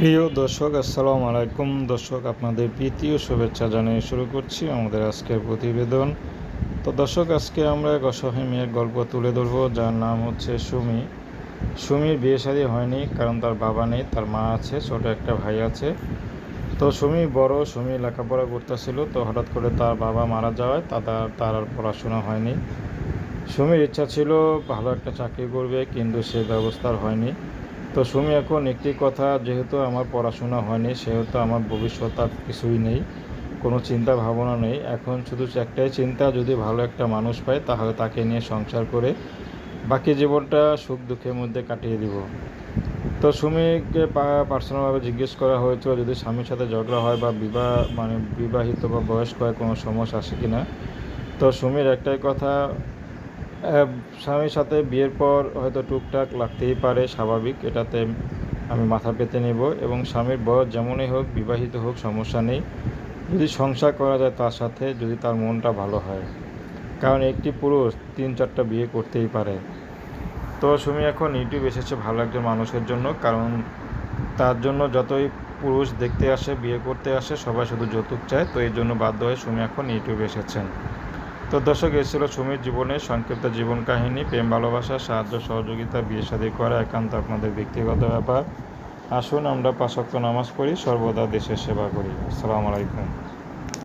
প্রিয় দর্শক, আসসালামু আলাইকুম। দর্শক, আপনাদের প্রীতি শুভেচ্ছা জানিয়ে শুরু করছি আমাদের আজকের প্রতিবেদন। তো দর্শক, আজকে আমরা এক অসহায় মেয়ের গল্প তুলে ধরবো, যার নাম হচ্ছে সুমি। সুমির বিয়ে শাদী হয়নি, কারণ তার বাবা নেই, তার মা আছে, ছোট একটা ভাই আছে। তো সুমি বড়, সুমি লেখাপড়া করতেছিল, তো হঠাৎ করে তার বাবা মারা যাওয়ায় তার তার আর পড়াশোনা হয়নি। সুমির ইচ্ছা ছিল, ভালো একটা চাকরি করবে, কিন্তু সে ব্যবস্থা আর হয়নি। তো সুমি, এখন একটি কথা, যেহেতু আমার পড়াশোনা হয়নি, সেহেতু আমার ভবিষ্যৎ আর কিছুই নেই, কোনো চিন্তা ভাবনা নেই। এখন শুধু একটাই চিন্তা, যদি ভালো একটা মানুষ পায় তাহলে তাকে নিয়ে সংসার করে বাকি জীবনটা সুখ দুঃখের মধ্যে কাটিয়ে দিব। তো সুমিকে পার্সোনালভাবে জিজ্ঞেস করা হয়েছিল, যদি স্বামীর সাথে ঝগড়া হয় বা বিবাহ মানে বিবাহিত বা বয়স্ক হয়, কোনো সমস্যা আসে কি না তো সুমির একটাই কথা স্বামীর সাথে বিয়ের পর হয়তো টুকটাক লাগতেই পারে, স্বাভাবিক, এটাতে আমি মাথা পেতে নেব এবং স্বামীর বয়স যেমনই হোক, বিবাহিত হোক, সমস্যা নেই। যদি সংসার করা যায় তার সাথে, যদি তার মনটা ভালো হয়। কারণ একটি পুরুষ তিন চারটা বিয়ে করতেই পারে। তো সুমি, এখন ইউটিউব এসেছে ভালো একজন মানুষের জন্য। কারণ তার জন্য যতই পুরুষ দেখতে আসে, বিয়ে করতে আসে, সবাই শুধু যৌতুক চায়। তো এই জন্য বাধ্য হয়ে সুমি এখন ইউটিউবে এসেছেন। তো দর্শক এসেছিল সুমির জীবনের সংক্ষিপ্ত জীবন কাহিনী, প্রেম, ভালোবাসা, সাহায্য, সহযোগিতা, বিয়ে শাদী করা, একান্ত আপনাদের ব্যক্তিগত ব্যাপার। আসুন আমরা পাশক্ত নামাজ পড়ি, সর্বদা দেশের সেবা করি। আসসালামু আলাইকুম।